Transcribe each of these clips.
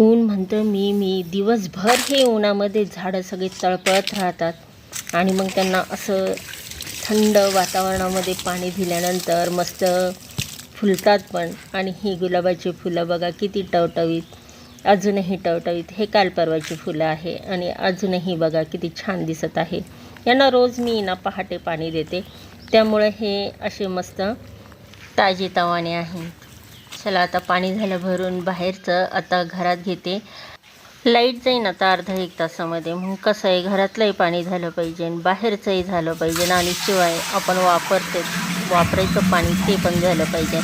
ऊन म्हणतं मी मी दिवसभर हे उन्हामध्ये झाडं सगळी तळपळत राहतात. आणि मग त्यांना असं थंड वातावरणामध्ये पाणी दिल्यानंतर मस्त फुलतात पण. आणि ही गुलाबाची फुलं बघा किती टवटवीत. अजूनही टवटवीत. हे काल परवाची फुलं आहे. आणि अजूनही बघा किती छान दिसत आहे. यांना रोज मी ना पहाटे पाणी देते. त्यामुळे हे असे मस्त ताजेतवाने आहे. चला आता पाणी झालं भरून बाहेरचं. आता घरात घेते. लाइट जाईन आता अर्धा एक तासामध्ये. मग कसं आहे घरातलंही पाणी झालं पाहिजे आणि बाहेरचंही झालं पाहिजे आणि शिवाय आपण वापरते वापरायचं पाणी ते पण झालं पाहिजे.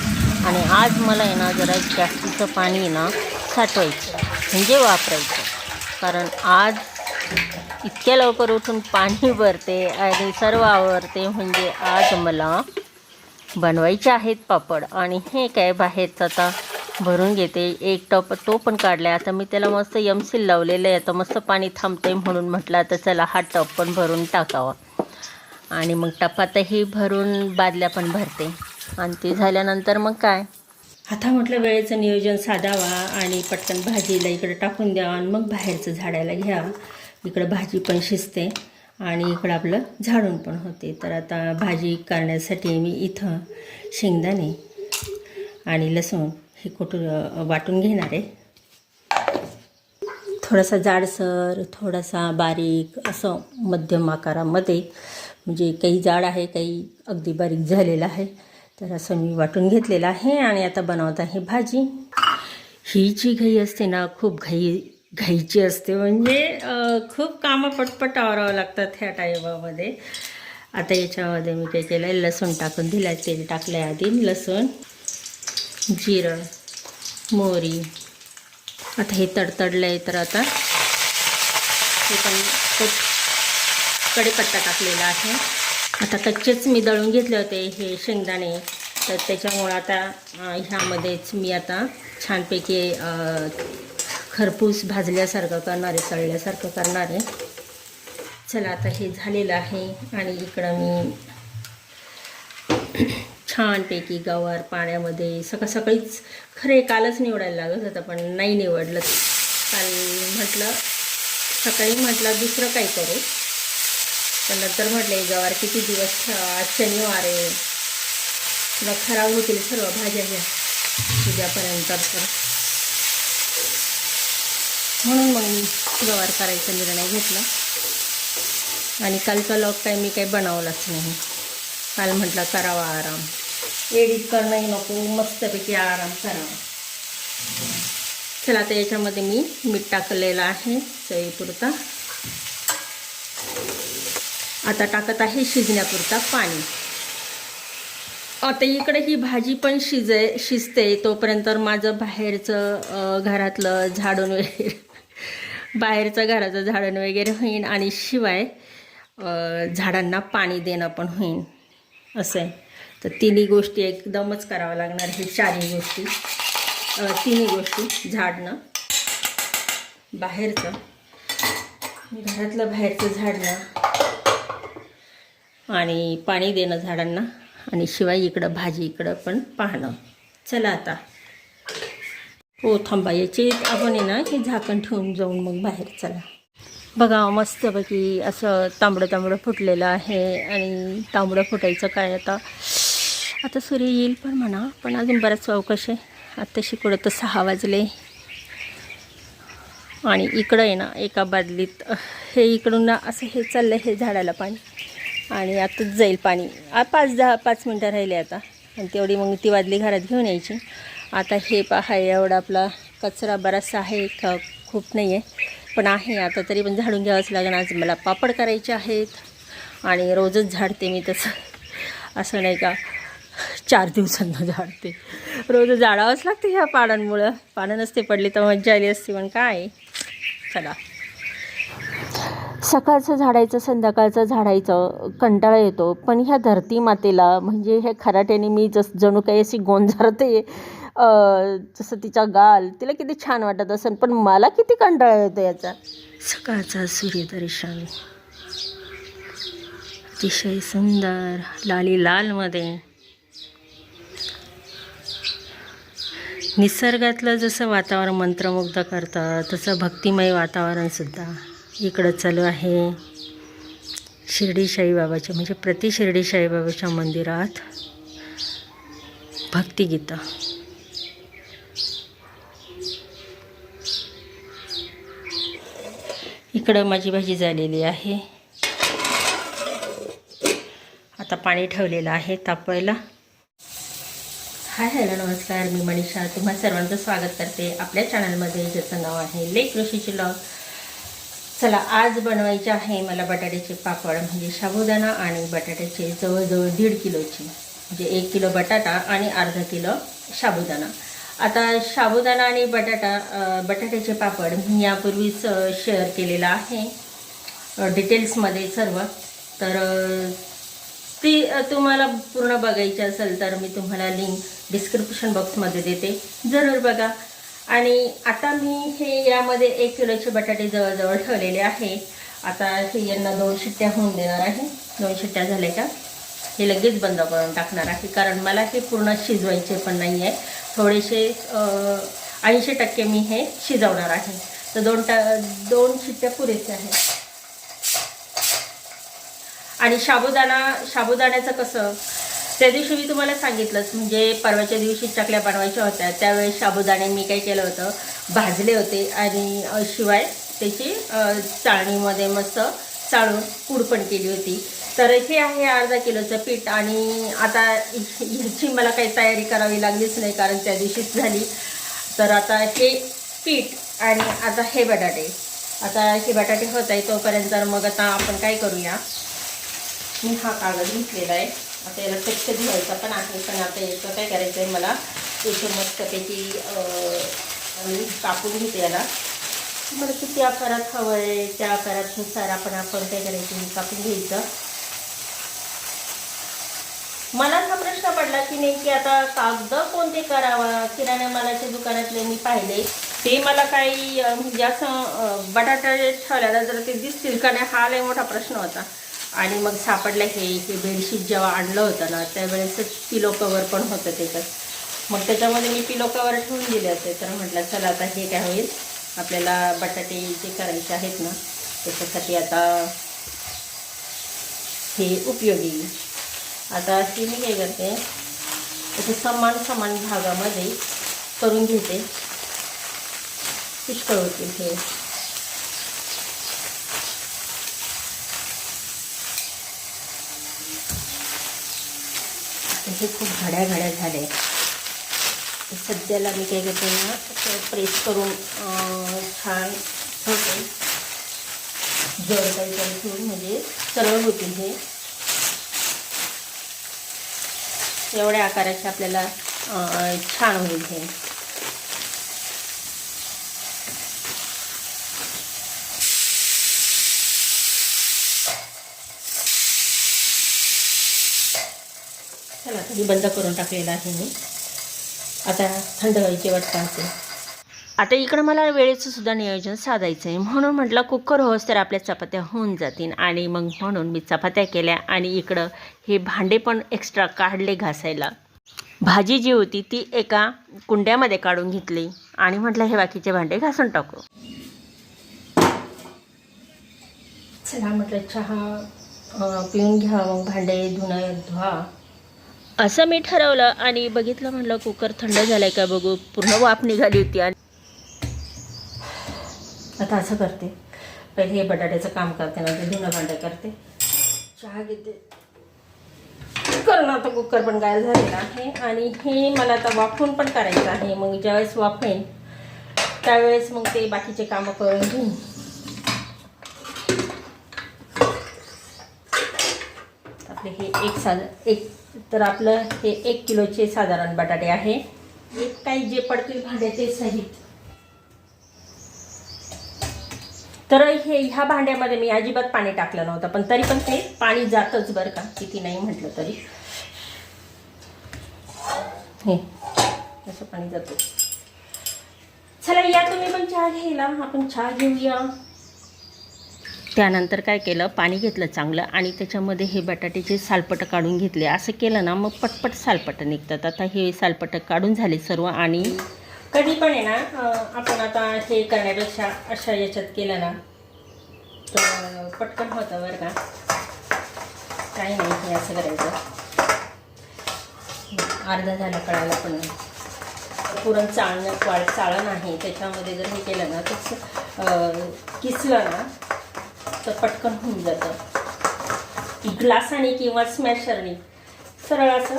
आणि आज मला आहे ना जरा जास्तीचं पाणी ना साठवायचं म्हणजे वापरायचं. कारण आज इतक्या लवकर उठून पाणी भरते आणि सर्व आवरते म्हणजे आज मला बनवायचे आहेत पापड. आणि हे काय बाहेरचं आता भरून घेते. एक टप तो पण काढला आहे आता मी त्याला मस्त यमसील लावलेलं आहे. आता मस्त पाणी थांबते म्हणून म्हटलं आता चला हा टप पण भरून टाकावा. आणि मग टपातही भरून बादल्या पण भरते. आणि ते झाल्यानंतर मग काय? आता म्हटलं वेळेचं नियोजन साधावा आणि पटकन भाजीला इकडे टाकून द्यावा आणि मग बाहेरचं झाडायला घ्यावं. इकडं भाजी पण शिजते. आणि इकडं आपलं झाडून पण होते. तर आता भाजी करण्यासाठी मी इथं शेंगदाणे आणि लसूण हे कुठं वाटून घेणार आहे. थोडासा जाडसर थोडासा बारीक असं मध्यम आकारामध्ये म्हणजे काही जाड आहे काही अगदी बारीक झालेलं आहे. तर असं मी वाटून घेतलेलं आहे आणि आता बनवत आहे भाजी. ही जी घाई असते ना खूप घाई घाईची असते. म्हणजे खूप कामं पटपट आवरावं लागतात ह्या टायमामध्ये आता याच्यामध्ये मी काय केलं आहे लसूण टाकून दिलं आहे तेल टाकलं आहे आधी. लसूण जिरं मोहरी. आता हे तडतडलं आहे तर आता हे पण खूप टाकलेला आहे. आता कच्चेच मी दळून घेतले होते हे शेंगदाणे. तर त्याच्यामुळं आता ह्यामध्येच मी आता छानपैकी खरपूस भाजल्यासारखं करणार आहे तळल्यासारखं करणार. आहे चला आता हे झालेलं आहे आणि इकडं मी छानपैकी गवार पाण्यामध्ये सकाळ सकाळीच खरे कालच निवडायला लागत होतं पण नाही निवडलं. काल म्हटलं सकाळी म्हटलं दुसरं काही करू. पण नंतर म्हटलं गवार किती दिवस आज शनिवार आहे. खराब होतील सर्व भाज्या घ्या. उद्यापर्यंत तर. म्हणून मग मी गवार करायचा निर्णय घेतला. आणि कालचा लॉक काय मी काही बनवलाच नाही. काल म्हटलं करावा आराम. एडिट करणंही नको मस्तपैकी आराम करावा. चला आता याच्यामध्ये मी मीठ टाकलेलं आहे चवीपुरता. आता टाकत आहे शिजण्यापुरता पाणी. आता इकडे ही भाजी पण शिजे शिजते तोपर्यंत माझं बाहेरचं घरातलं झाडून वगैरे बाहेरचं घराचं झाडण वगैरे होईन आणि शिवाय झाडांना पाणी देणं पण होईन. असं आहे. तर तिन्ही गोष्टी एकदमच कराव्या लागणार हे चारही गोष्टी. तिन्ही गोष्टी. झाडणं. बाहेरचं. घरातलं बाहेरचं झाडणं. आणि पाणी देणं झाडांना. आणि शिवाय इकडं भाजी इकडं पण पाहणं. चला आता. हो थांबा याचे आपण आहे ना हे झाकण ठेवून जाऊन मग बाहेर चला. बघा मस्तपैकी असं तांबडं तांबडं फुटलेलं आहे आणि तांबडं फुटायचं काय आता? आता सूर्य येईल पण म्हणा पण अजून बराच अवकाश आहे. आत्ताशी कुठं तर सहा वाजले. आणि इकडं आहे ना एका बादलीत हे इकडून ना असं हे चाललं हे झाडाला पाणी. आणि आताच जाईल पाणी. पाच दहा पाच मिनटं राहिले आता. आणि तेवढी मग ती बादली घरात घेऊन यायची. आता हे पहा एवढा आपला कचरा बराचसा आहे ख खूप नाही आहे पण आहे आता तरी पण झाडून घ्यावंच लागेल. आज मला पापड करायचे आहेत आणि रोजच झाडते मी तसं. असं नाही का चार दिवसांना झाडते. रोज झाडावंच लागते ह्या पानांमुळं. पानं नसते पडली तर मज्जा आली असते पण काय? चला. सकाळचं झाडायचं संध्याकाळचं झाडायचं कंटाळा येतो. पण ह्या धरती मातेला म्हणजे हे खराट्याने मी जस जणू काही अशी गोंजारते जसं तिचा गाल तिला किती छान वाटत असेल पण मला किती कंटाळा येतो याचा. सकाळचा सूर्यदर्शन अतिशय सुंदर लाली लालमध्ये. निसर्गातलं जसं वातावरण मंत्रमुग्ध करतं तसं भक्तिमय वातावरणसुद्धा इकडं चालू आहे. शिर्डी शाईबाबाच्या म्हणजे प्रति शिर्डी शाईबाबाच्या मंदिरात भक्तिगीतं. इकडं माझी भाजी झालेली आहे. आता पाणी ठेवलेलं आहे तापवायला. हाय हॅलो नमस्कार मी मनीषा. तुम्हा सर्वांचं स्वागत करते आपल्या चॅनलमध्ये ज्याचं नाव आहे लेक ऋषीचे लॉग. चला आज बनवायचे आहे मला बटाट्याचे पापड म्हणजे साबुदाणा आणि बटाट्याचे जवळजवळ दीड किलोची. म्हणजे एक किलो बटाटा आणि अर्धा किलो साबुदाणा. आता साबुदाणा आणि बटाटा बटाट्याचे पापड मी यापूर्वीच शेअर केलेला आहे. डिटेल्समध्ये सर्व. तर ती तुम्हाला पूर्ण बघायची असेल तर मी तुम्हाला लिंक डिस्क्रिप्शन बॉक्समध्ये देते. जरूर बघा. आणि आता मी हे यामध्ये एक किलोचे बटाटे जवळजवळ ठेवलेले आहे. आता हे यांना दोन शिट्ट्या होऊन देणार आहे. दोन शिट्ट्या झाल्या का? हे लगेच बंद करून टाकणार आहे. कारण मला हे पूर्ण शिजवायचे पण नाही आहे थोडेसे ऐंशी टक्के मी हे शिजवणार आहे. तर दोन टा दोन शिट्ट्या पुरेसे आहेत. आणि साबुदाणा साबुदाण्याचं कसं त्या दिवशी मी तुम्हाला सांगितलंच म्हणजे परवाच्या दिवशी चकल्या बनवायच्या होत्या. त्यावेळेस साबुदाणे मी काय केलं होतं भाजले होते आणि शिवाय त्याची चाळणीमध्ये मस्त चाळून पूड पण केली होती. तर हे आहे अर्धा किलोचं पीठ आणि आता ह्याची मला काही तयारी करावी लागलीच नाही कारण त्या दिवशीच झाली. तर आता हे पीठ आणि आता हे बटाटे. आता हे बटाटे होत आहे तोपर्यंत मग आता आपण काय करूया? मी हा कागद घेतलेला आहे. आता याला स्वच्छ धुवायचा पण आहे पण आता याचं काय करायचं आहे मला? इथे मस्तपैकी अं, कापून घेते याला. मला किती आकारात हवं आहे त्या आकारातनुसार आपण आपण काय करायचं? कापून घ्यायचं. मला हा प्रश्न पडला की नाही की आता कागद कोणते करावा? किराणा मालाच्या दुकानातले मी पाहिले. ते मला काही म्हणजे असं अं, बटाटा ठेवल्याला जर ते दिसतील का नाही हा लय मोठा प्रश्न होता. आणि मग सापडलं हे हे बेडशीट जेव्हा आणलं होतं ना त्यावेळेस पिलो कवर पण होतं त्याच्यात मग त्याच्यामध्ये मी पिलो कवर ठेवून दिले होते. तर म्हटलं चला आता हे काय होईल? आपल्याला बटाटे जे करायचे आहेत ना त्याच्यासाठी आता हे उपयोगी. येईल. आता अशी मी काय करते असे समान समान भागामध्ये करून घेते. पुष्कळ होतील हे हे खूप घड्या घड्या झाले सध्याला मी काय करते ना प्रेस करून छान होते जड काहीतरी ठेवून म्हणजे सरळ होतील हे. एवढ्या आकाराचे आपल्याला छान होईल हे. चला कधी बंद करून टाकलेला आहे मी. आता थंड व्हायची वाट पाहते आता इकडं मला वेळेचं सुद्धा नियोजन साधायचं आहे म्हणून म्हटलं कुकर होस तर आपल्या चपात्या होऊन जातील. आणि मग म्हणून मी चपात्या केल्या आणि इकडं हे भांडे पण एक्स्ट्रा काढले घासायला. भाजी जी होती ती एका कुंड्यामध्ये काढून घेतली. आणि म्हटलं हे बाकीचे भांडे घासून टाकू. चला म्हटलं चहा पिऊन घ्या मग भांडे धुणं धुवा. असं मी ठरवलं आणि बघितलं म्हटलं कुकर थंड झालाय का बघू. पूर्ण वाफ निघाली होती आणि आता असं करते. पहिले हे बटाट्याचं काम करते नंतर धुणं भांडं करते. चहा घेते. करून आता कुकर पण गायब झालेला आहे. आणि हे मला आता वाफून पण करायचं आहे. मग ज्यावेळेस वाफेन त्यावेळेस मग ते बाकीचे कामं करून घेईन. आपले हे एक साधा एक तर आपलं हे एक किलोचे साधारण बटाटे आहे. एक काही जे पडतील भांड्याचे सहित. तर हे ह्या भांड्यामध्ये मी अजिबात पाणी टाकलं नव्हतं पण तरी पण ते पाणी जातच बरं का? किती नाही म्हटलं तरी. हे असं पाणी जातं. चला या तुम्ही पण चहा घ्यायला आपण चहा घेऊया. त्यानंतर काय केलं पाणी घेतलं चांगलं आणि त्याच्यामध्ये हे बटाट्याचे सालपटं काढून घेतले. असं केलं ना मग पटपट सालपटं निघतात. आता हे सालपटं काढून झाले सर्व आणि कधी पण आहे ना आपण आता हे करण्यापेक्षा अशा याच्यात केलं ना तर पटकन होतं बरं का. काही नाही हे असं करायचं. अर्धा झालं कळायला पण. नाही पुरण चाळणं वाळ चाळण आहे त्याच्यामध्ये जर हे केलं ना तर किसलं ना तर पटकन होऊन जातं. ग्लासाने किंवा स्मॅशरने सरळ असं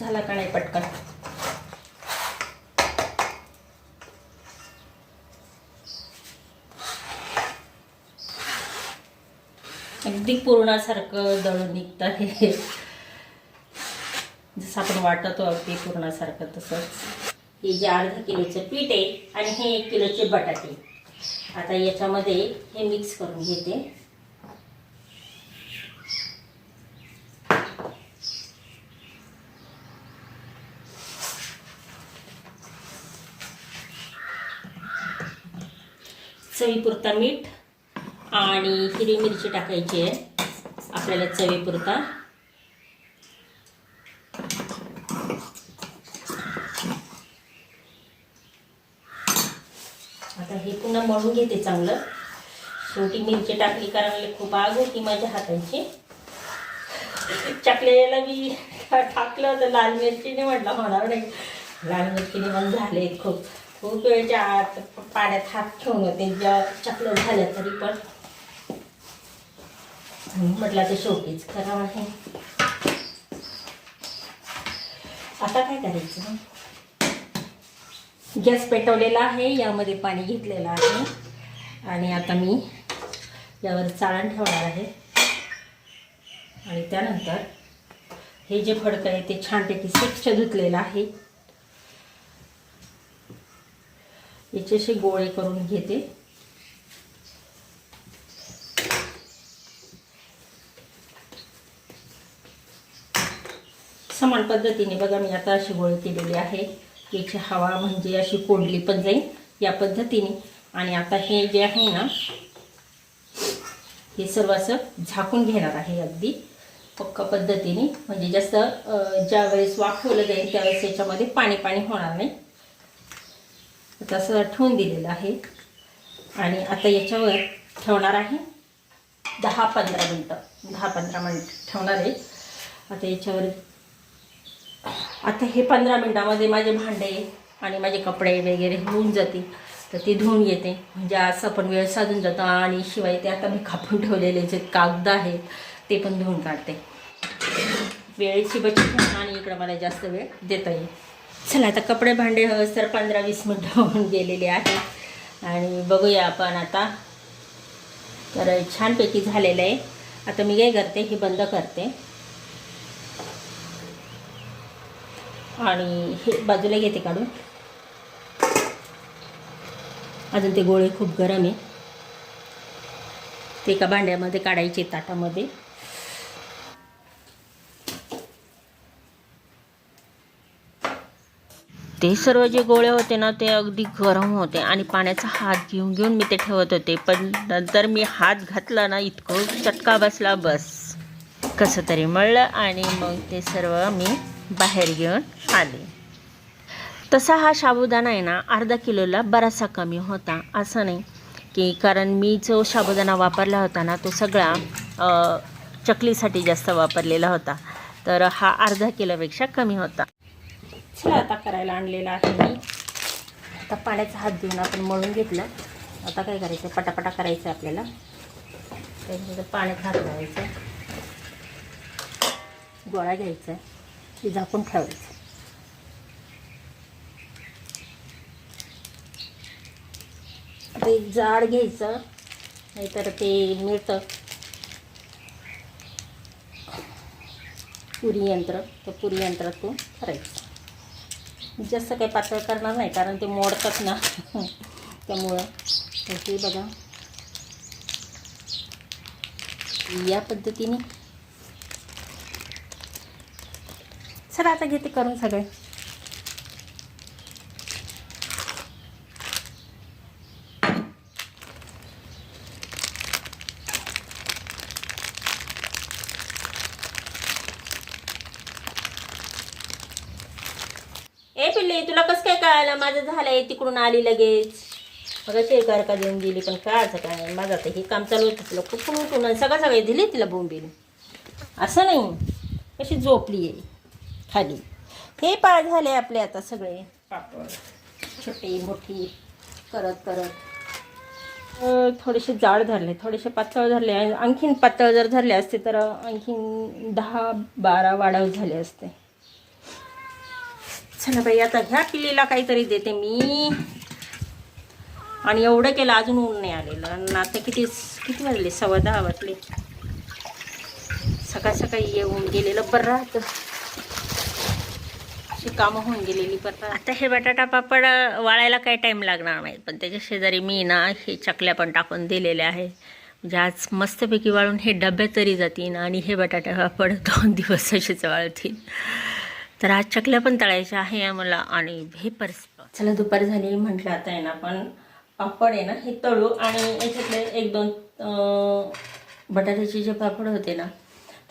झाला का नाही पटकन? अगदी पूर्णासारखं दळून निघतं हे. जसं आपण वाटतो अगदी पूर्णासारखं तसंच. हे जे अर्धा किलोचं पीठ आहे आणि हे एक किलोचे बटाटे. आता याच्यामध्ये हे मिक्स करून घेते. चवीपुरता मीठ आणि हिरवी मिरची टाकायची आहे. आपल्याला चवीपुरता. आता हे पुन्हा मळून घेते चांगलं. शेवटी मिरची टाकली कारण खूप आग होती माझ्या हाताची. चकल्याला मी टाकलं होतं. लाल मिरचीने म्हटलं होणार नाही. लाल मिरचीने मग झाले खूप. खूप वेळच्या आत पाण्यात हात ठेवून होते जेव्हा चकल्या झाल्या तरी पण म्हटलं ते शेवटीच खराब आहे आता काय करायचं? गॅस पेटवलेला आहे यामध्ये पाणी घेतलेलं आहे. आणि आता मी यावर चाळण ठेवणार आहे. आणि त्यानंतर हे जे फडकं आहे ते छानपैकी स्वच्छ धुतलेलं आहे. याचे असे गोळे करून घेते. समान पद्धतीने बघा मी आता अशी गोळी केलेली आहे. याची हवा म्हणजे अशी कोंडली पण जाईल या पद्धतीने. आणि आता हे जे आहे ना हे सर्व असं झाकून घेणार आहे अगदी. पक्का पद्धतीने. म्हणजे जास्त ज्यावेळेस वाफवलं जाईल त्यावेळेस याच्यामध्ये पाणी पाणी होणार नाही. तसं ठेवून दिलेलं आहे. आणि आता याच्यावर ठेवणार आहे. दहा पंधरा मिनटं. दहा पंधरा मिनिट ठेवणार आहे. आता याच्यावर आता हे पंधरा मिनटामध्ये माझे भांडे आणि माझे कपडे वगैरे होऊन जातील. तर ते धुवून येते म्हणजे असं पण वेळ साधून जातो. आणि शिवाय ते आता मी कापून ठेवलेले जे कागद आहेत ते पण धुवून काढते. वेळेची बचत आणि इकडं मला जास्त वेळ देता येईल. चला आता कपडे भांडे हवंच तर पंधरा वीस मिनटं होऊन गेलेले आहे आणि बघूया आपण आता. तर छानपैकी झालेलं आहे. आता मी काय करते हे बंद करते. आणि हे बाजूला घेते काढून. अजून ते गोळे खूप गरम आहे. ते एका भांड्यामध्ये काढायचे ताटामध्ये. ते सर्व जे गोळे होते ना ते अगदी गरम होते आणि पाण्याचा हात घेऊन घेऊन मी ते ठेवत होते. पण नंतर मी हात घातला ना इतकं चटका बसला बस. कसं तरी मळलं आणि मग ते सर्व मी बाहेर घेऊन आले. तसा हा साबुदाणा आहे ना अर्धा किलोला बराचसा कमी होता. असं नाही की कारण मी जो साबुदाणा वापरला होता ना तो सगळा चकलीसाठी जास्त वापरलेला होता. तर हा अर्धा किलोपेक्षा कमी होता. चला आता करायला आणलेला आहे मी. आता पाण्याचा हात देऊन आपण मळून घेतलं. आता काय करायचं? पटापटा करायचं आपल्याला. त्याच्यानंतर पाण्यात हात घालायचं गोळा घ्यायचा. ते झाकून ठेवायचं. ते जाड घ्यायचं. नाहीतर ते मिळतं. पुरी यंत्र. तर पुरी यंत्रातून करायचं. जास्त काही पातळ करणार नाही कारण ते मोडतात ना. त्यामुळं हे बघा. या पद्धतीने. चला आता घेते करून सगळे. ए पिल्ली तुला कसं काय कळालं? माझं झालंय तिकडून आली लगेच. बघा ते का देऊन दिली पण कायचं काय? माझं आता हे काम चालू होतं तिला कुठून उठून सगळं सगळे दिली तिला बोंबील. असं नाही. कशी झोपली आहे? खाली. हे पाय झाले आपले आता सगळे. पापड. छोटी मोठी करत करत. थोडेसे जाड धरले थोडेसे पातळ धरले. आणि आणखीन पातळ जर धरले असते तर आणखीन दहा बारा वाढव झाले असते. चला बाई आता ह्या किल्लीला काहीतरी देते मी. आणि एवढं केलं अजून ऊन नाही आलेलं. आणि आता किती किती वाजले? सव्वा दहा वाजले. सकाळ सकाळी येऊन गेलेलं बरं राहतं अशी कामं होऊन गेलेली बरं. आता हे बटाटा पापड वाळायला काही टाईम लागणार नाही. पण त्याच्या शेजारी मी ना हे चकल्या पण टाकून दिलेल्या आहे म्हणजे आज मस्तपैकी वाळून हे डब्यात तरी जातील आणि हे बटाटा पापड दोन दिवस असेच वाळतील. तर आज चकल्या पण तळायच्या आहे आम्हाला आणि व्हेपर्स चला दुपार झाली म्हटलं आता आहे ना पण पापड आहे ना हे तळू आणि याच्यातले एक दोन बटाट्याचे जे पापड होते ना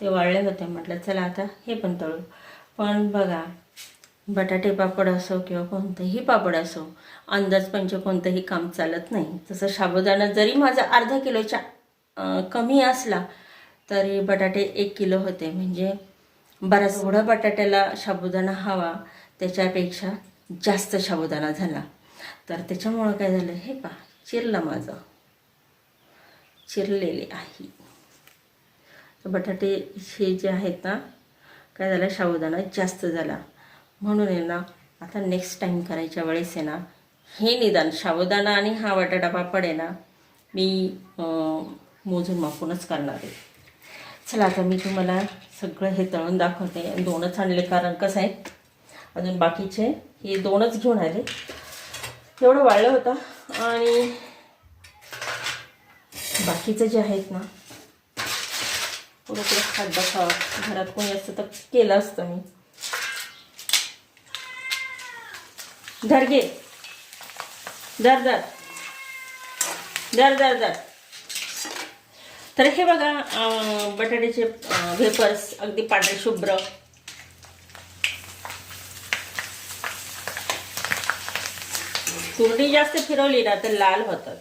ते वाळले होते म्हटलं चला आता हे पण तळू. पण बघा बटाटे पापड असो किंवा कोणतंही पापड असो अंदाज पंच कोणतंही काम चालत नाही. तसं साबुदाणा जरी माझा अर्धा किलोच्या कमी असला तरी बटाटे एक किलो होते. म्हणजे बराच एवढा बटाट्याला साबुदाणा हवा त्याच्यापेक्षा जास्त साबुदाणा झाला. तर त्याच्यामुळं काय झालं हे पा चिरलं माझं. चिरलेले आहे. तर बटाटे हे जे आहेत ना काय झालं साबुदाणा जास्त झाला. म्हणून आहे ना आता नेक्स्ट टाईम करायच्या वेळेस आहे ना हे निदान साबुदाणा आणि हा बटाटा पापड आहे ना मी मोजून मापूनच करणार आहे. चला आता मी तुम्हाला सगळं हे तळून दाखवते. दोनच आणले कारण कसं आहे अजून बाकीचे हे दोनच घेऊन आले. एवढं वाळलं होतं. आणि बाकीचं जे आहेत ना पुढं पुढं खात बसावं? घरात कोणी असतं तर केलं असतं मी. धर घे धर धर. धर धर धर. तर हे बघा बटाट्याचे वेपर्स अगदी पांढरे शुभ्र. तुरडी जास्त फिरवली ना तर लाल होतात.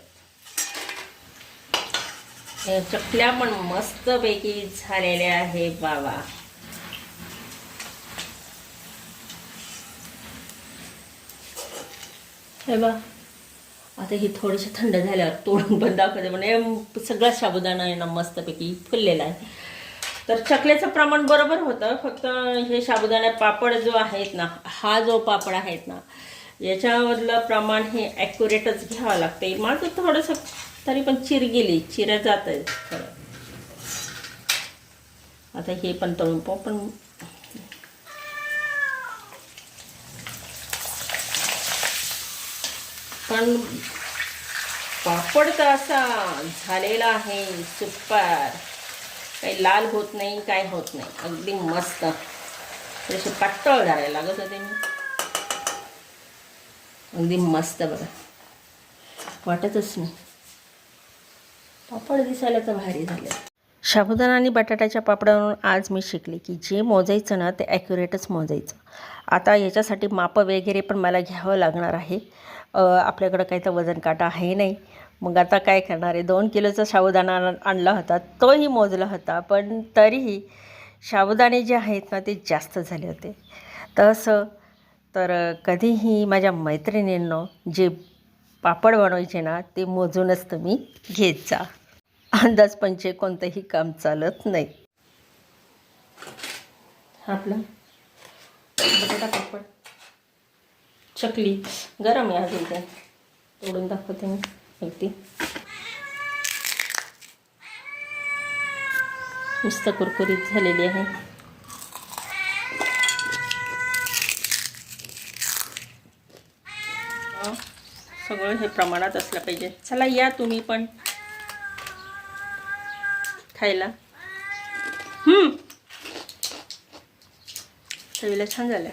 चकल्या पण मस्तपैकी झालेल्या आहे बाबा. हे बा आता ही थोडेसे थंड झाल्यावर तोडून पण दाखवते. म्हणजे सगळा साबुदाणा आहे ना मस्तपैकी फुललेला आहे. तर चकल्याचं प्रमाण बरोबर होतं. फक्त हे साबुदाणा पापड जो आहेत ना हा जो पापड आहेत ना याच्यामधलं प्रमाण हे ॲक्युरेटच घ्यावं लागते माझं थोडंसं तरी पण चिर गेली चिरं जात आहे खरं. आता हे पण तळून पाहू. पण पण पापड तर असा झालेला आहे सुपर. काही लाल होत नाही काय होत नाही. अगदी मस्त. थोडेसे पातळ घालायला लागत होते मी. अगदी मस्त बघा. वाटतच नाही. पापड दिसायला तर भारी झाले. साबुदाणा आणि बटाट्याच्या पापडावरून आज मी शिकले की जे मोजायचं ना ते ॲक्युरेटच मोजायचं. आता याच्यासाठी मापं वगैरे पण मला घ्यावं लागणार आहे. आपल्याकडं काही तर वजन काटा आहे नाही. मग आता काय करणार आहे? दोन किलोचा साबुदाणा आणला होता तोही मोजला होता पण तरीही साबुदाणे जे आहेत ना ते जास्त झाले होते. तसं तर कधीही माझ्या मैत्रिणींनो जे पापड बनवायचे ना ते मोजूनच तुम्ही घेत जा. अंदाजपंचे कोणतंही काम चालत नाही. आपलं. बटाटा पापड. चकली. गरम आहे अजून ते. तोडून दाखवते मी. अगदी नुसतं कुरकुरीत झालेली आहे. सगळं हे प्रमाणात असलं पाहिजे. चला या तुम्ही पण. खायला. हम्म. चवीला छान झालं.